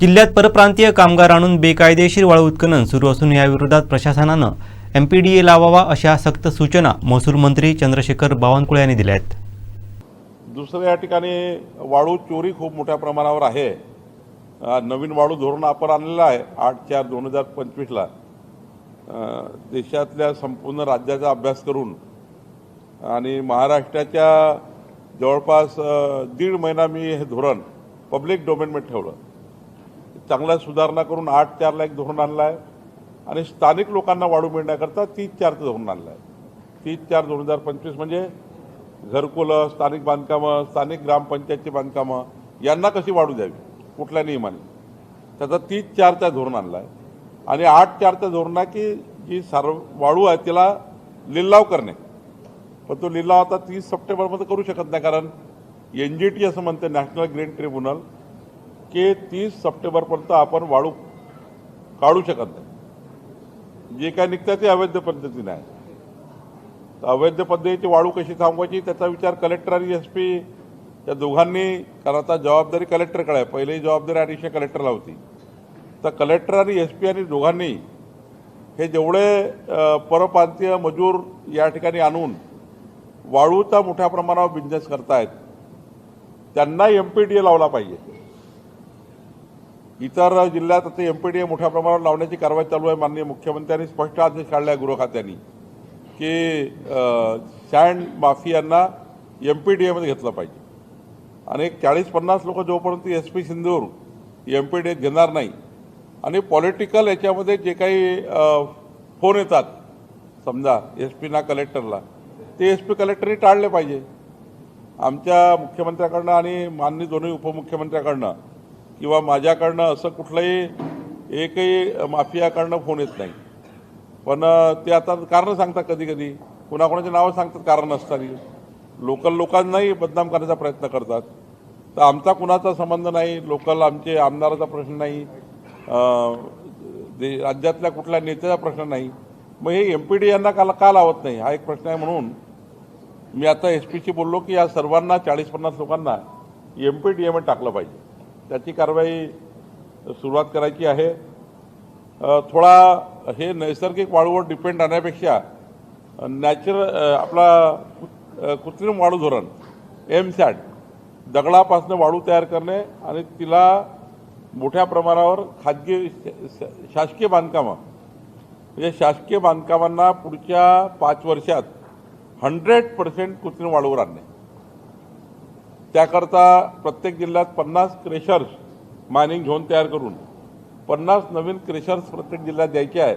जिल्ह्यात परप्रांतीय कामगार आणून बेकायदेशीर वाळू उत्खनन सुरू असून याविरोधात प्रशासनानं एम पी डी ए लावावा अशा सक्त सूचना महसूल मंत्री चंद्रशेखर बावनकुळे यांनी दिल्या आहेत. दुसरं या ठिकाणी वाळू चोरी खूप मोठ्या प्रमाणावर आहे. नवीन वाळू धोरण आपण आणलेलं आहे आठ चार दोन हजार पंचवीसला. देशातल्या संपूर्ण राज्याचा अभ्यास करून आणि महाराष्ट्राच्या जवळपास दीड महिना मी हे धोरण पब्लिक डोमेनमध्ये ठेवलं. चांगल्या सुधारणा करून आठ चारला एक धोरण आणलं आहे आणि स्थानिक लोकांना वाढू मिळण्याकरता तीस चारचं धोरण आणलं आहे तीस चार दोन हजार पंचवीस म्हणजे घरकुलं स्थानिक बांधकामं स्थानिक ग्रामपंचायतची बांधकामं यांना कशी वाढू द्यावी? कुठल्या नियमाने? त्याचा तीस चारचा धोरण आणला आहे आणि आठ चारचा धोरण आहे की जी सार्व वाळू आहे तिला लिलाव करणे. पण तो लिलाव आता तीस सप्टेंबरमध्ये करू शकत नाही कारण एन जी टी असं म्हणते नॅशनल ग्रीन ट्रिब्युनल. के तीस सप्टेंबरपर्यंत आपण वाळू काढू शकत नाही. जे काय निघतं ते अवैध पद्धतीने आहे. तर अवैध पद्धतीची वाळू कशी थांबवायची त्याचा विचार कलेक्टर आणि एस पी या दोघांनी कारण आता जबाबदारी कलेक्टरकडे आहे. पहिली जबाबदारी अडीचशे कलेक्टरला होती. तर कलेक्टर आणि एस पी आणि दोघांनी हे जेवढे परप्रांतीय मजूर या ठिकाणी आणून वाळूचा मोठ्या प्रमाणावर बिझनेस करतायत त्यांना एम पी डी ए लावला पाहिजे. इतर जिल्ह्यात आता एम पी डी ए मोठ्या प्रमाणावर लावण्याची कारवाई चालू आहे माननीय मुख्यमंत्र्यांनी स्पष्ट आदेश काढला आहे गृहखात्यांनी की सँड माफियांना एम पी डी एमध्ये घेतलं पाहिजे. आणि एक चाळीस पन्नास लोक जोपर्यंत एस पी सिंधूर एम पी डी एत घेणार नाही आणि पॉलिटिकल याच्यामध्ये जे काही फोन येतात समजा एस पीना कलेक्टरला ते एस पी कलेक्टरनी टाळले पाहिजे. आमच्या मुख्यमंत्र्याकडनं आणि माननीय दोन्ही उपमुख्यमंत्र्याकडनं किंवा माझ्याकडनं असं कुठलंही एकही माफियाकडनं फोन येत नाही. पण ते आता कारणं सांगतात कधी कधी कुणाकुणाची नावं सांगतात कारण असताना लोकल लोकांनाही बदनाम करण्याचा प्रयत्न करतात. तर आमचा कुणाचा संबंध नाही लोकल आमचे आमदाराचा प्रश्न नाही दे राज्यातल्या कुठल्या नेत्याचा प्रश्न नाही. मग हे एम पी डी यांना का का लावत नाही? हा एक प्रश्न आहे म्हणून मी आता एस पीशी बोललो की या सर्वांना चाळीस पन्नास लोकांना एम पी डी एमध्ये टाकलं पाहिजे. त्याची कारवाई सुरुवात करायची आहे. थोडा हे नैसर्गिक वाळूवर डिपेंड राहण्यापेक्षा नॅचरल आपला कृ- कृत्रिम वाळू धोरण एमसॅट दगडापासून वाळू तयार करणे आणि तिला मोठ्या प्रमाणावर खाजगी शासकीय बांधकामं. म्हणजे शासकीय बांधकामांना पुढच्या पाच वर्षात हंड्रेड पर्सेंट कृत्रिम वाळूवर आणणे. त्याकरता प्रत्येक जिल्ह्यात पन्नास क्रेशर्स मायनिंग झोन तयार करून पन्नास नवीन क्रेशर्स प्रत्येक जिल्ह्यात द्यायचे आहे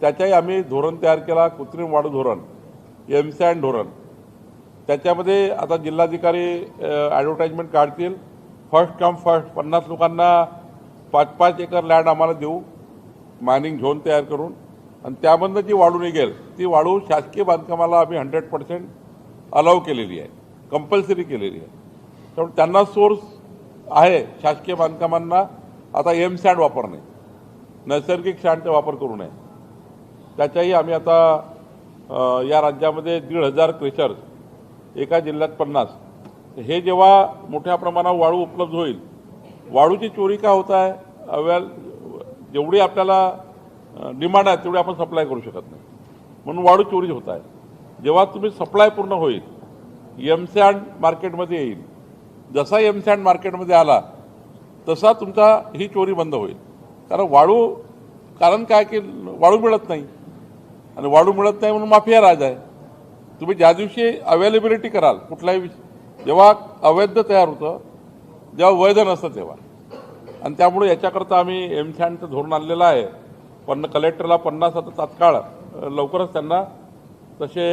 त्याच्याही आम्ही धोरण तयार केला कृत्रिम वाढू धोरण एम सॅन धोरण. त्याच्यामध्ये आता जिल्हाधिकारी ॲडव्हर्टाईजमेंट काढतील. फर्स्ट कम फर्स्ट पन्नास लोकांना पाच पाच एकर लँड आम्हाला देऊ मायनिंग झोन तयार करून. आणि त्यामधनं जी वाढू निघेल ती वाढू शासकीय बांधकामाला आम्ही हंड्रेड पर्सेंट अलाव केलेली आहे. कंपल्सरी केलेली आहे. त्यामुळे त्यांना सोर्स आहे शासकीय बांधकामांना. आता एम सँड वापरणे. नैसर्गिक सॅडचा वापर करू नये. त्याच्याही आम्ही आता या राज्यामध्ये दीड हजार क्रेशर्स एका जिल्ह्यात पन्नास. हे जेव्हा मोठ्या प्रमाणावर वाळू उपलब्ध होईल वाळूची चोरी का होत आहे? अवेल जेवढी आपल्याला डिमांड आहे तेवढी आपण सप्लाय करू शकत नाही. म्हणून वाळू चोरी होत आहे. जेव्हा तुम्ही सप्लाय पूर्ण होईल एम सँड मार्केटमध्ये येईल जसा एम सँड मार्केटमध्ये आला तसा तुमचा ही चोरी बंद होईल. कारण वाळू कारण काय की वाळू मिळत नाही. आणि वाळू मिळत नाही म्हणून माफिया राज आहे. तुम्ही ज्या दिवशी अवेलेबिलिटी कराल कुठलाही जेव्हा अवैध तयार होतं जेव्हा वैध नसतं तेव्हा. आणि त्यामुळे याच्याकरता आम्ही एम सँडचं धोरण आणलेलं आहे. पण कलेक्टरला पन्नास आता तात्काळ लवकरच त्यांना तसे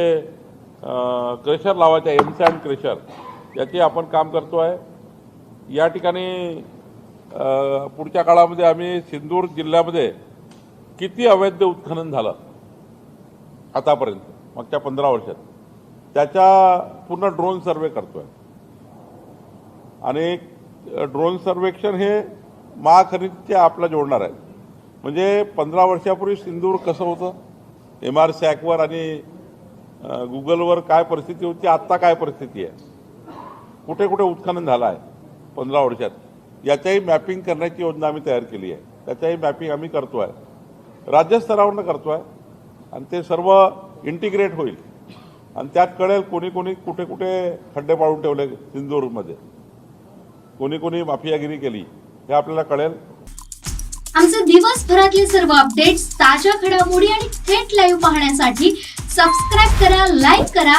क्रेशर लावायचे एम सँड क्रेशर याचे आपण काम करतो आहे. या ठिकाणी पुढच्या काळामध्ये आम्ही सिंदूर जिल्ह्यामध्ये किती अवैध उत्खनन झालं? आतापर्यंत मागच्या पंधरा वर्षात. त्याच्या पूर्ण ड्रोन सर्वे करतोय. आणि ड्रोन सर्वेक्षण हे महाखनिजचे आपला जोडणार आहे. म्हणजे पंधरा वर्षापूर्वी सिंदूर कसं होतं? एम आर सॅकवर आणि गुगलवर काय परिस्थिती होती? आत्ता काय परिस्थिती आहे? कुठे कुठे उत्खनन झालं आहे पंधरा वर्षात याच्याही मॅपिंग करण्याची योजना आम्ही तयार केली आहे. त्याचंही मॅपिंग आम्ही करतो आहे राज्यस्तरावरनं करतो आहे आणि ते सर्व इंटिग्रेट होईल. आणि त्यात कळेल कोणी कोणी कुठे कुठे खड्डे पाडून ठेवले सिंधुदुर्गमध्ये कोणी कोणी माफियागिरी केली हे आपल्याला कळेल. आमचे दिवसभरातले सर्व अपडेट्स ताज्या घडामोडी आणि थेट लाईव्ह पाहण्यासाठी सबस्क्राईब करा लाईक करा